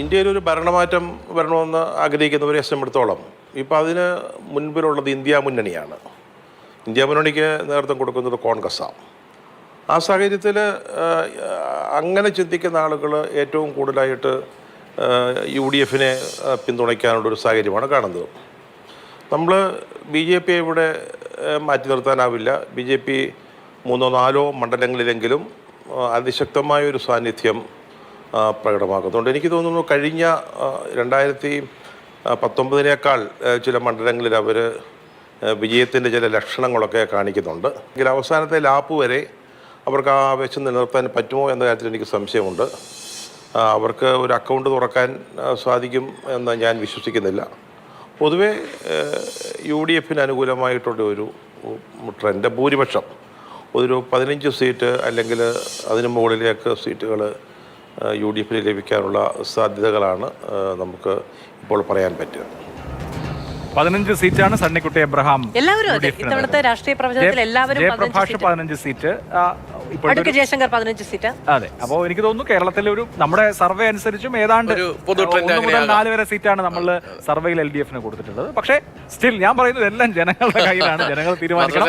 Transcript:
ഇന്ത്യയിൽ ഒരു ഭരണമാറ്റം വരണമെന്ന് ആഗ്രഹിക്കുന്നവരെ സംബന്ധിച്ചിടത്തോളം ഇപ്പോൾ അതിന് മുൻപിലുള്ളത് ഇന്ത്യ മുന്നണിയാണ്. ഇന്ത്യ മുന്നണിക്ക് നേതൃത്വം കൊടുക്കുന്നത് കോൺഗ്രസ്സാണ് ആ സാഹചര്യത്തിൽ അങ്ങനെ ചിന്തിക്കുന്ന ആളുകൾ ഏറ്റവും കൂടുതലായിട്ട് യു ഡി എഫിനെ പിന്തുണയ്ക്കാനുള്ളൊരു സാഹചര്യമാണ് കാണുന്നത്. നമ്മൾ ബി ജെ പിയെ ഇവിടെ മാറ്റി നിർത്താനാവില്ല. ബി ജെ പി മൂന്നോ നാലോ മണ്ഡലങ്ങളിലെങ്കിലും അതിശക്തമായൊരു സാന്നിധ്യം പ്രകടമാക്കുന്നുണ്ട് എനിക്ക് തോന്നുന്നു കഴിഞ്ഞ രണ്ടായിരത്തി പത്തൊമ്പതിനേക്കാൾ ചില മണ്ഡലങ്ങളിൽ അവർ വിജയത്തിന്റെ ചില ലക്ഷണങ്ങളൊക്കെ കാണിക്കുന്നുണ്ട്. എങ്കിൽ അവസാനത്തെ ലാപ്പ് വരെ അവർക്ക് ആ ആവേശം നിലനിർത്താൻ പറ്റുമോ എന്ന കാര്യത്തിൽ എനിക്ക് സംശയമുണ്ട്. അവർക്ക് ഒരു അക്കൗണ്ട് തുറക്കാൻ സാധിക്കും എന്ന് ഞാൻ വിശ്വസിക്കുന്നില്ല. പൊതുവെ യു ഡി എഫിന് അനുകൂലമായിട്ടുള്ള ഒരു ട്രെൻഡ്. ഭൂരിപക്ഷം. ഒരു പതിനഞ്ച് സീറ്റ് അല്ലെങ്കിൽ അതിന് മുകളിലേക്ക് സീറ്റുകൾ യു ഡി എഫിൽ ലഭിക്കാനുള്ള സാധ്യതകളാണ് നമുക്ക് ഇപ്പോൾ പറയാൻ പറ്റുക പതിനഞ്ച് സീറ്റാണ് സണ്ണിക്കുട്ടി എബ്രഹാം എല്ലാവരും അതെ. UDF ന് ഇത്തവണത്തെ രാഷ്ട്രീയ പ്രവചനത്തിൽ എല്ലാവരും സീറ്റ്. പതിനഞ്ച് സീറ്റ്. ആ, ഇപ്പോഴത്തെ ജയശങ്കർ പതിനഞ്ച് സീറ്റ്. അതെ. അപ്പോൾ എനിക്ക് തോന്നുന്നു കേരളത്തിലെ ഒരു നമ്മുടെ സർവേ അനുസരിച്ചും ഏതാണ്ട് മുതൽ നാല് വരെ സീറ്റാണ് നമ്മൾ സർവേയിൽ എൽ ഡി എഫിന് കൊടുത്തിട്ടുള്ളത്. പക്ഷേ സ്റ്റിൽ ഞാൻ പറയുന്നത് എല്ലാം ജനങ്ങളുടെ കയ്യിലാണ്. ജനങ്ങൾ തീരുമാനിക്കണം.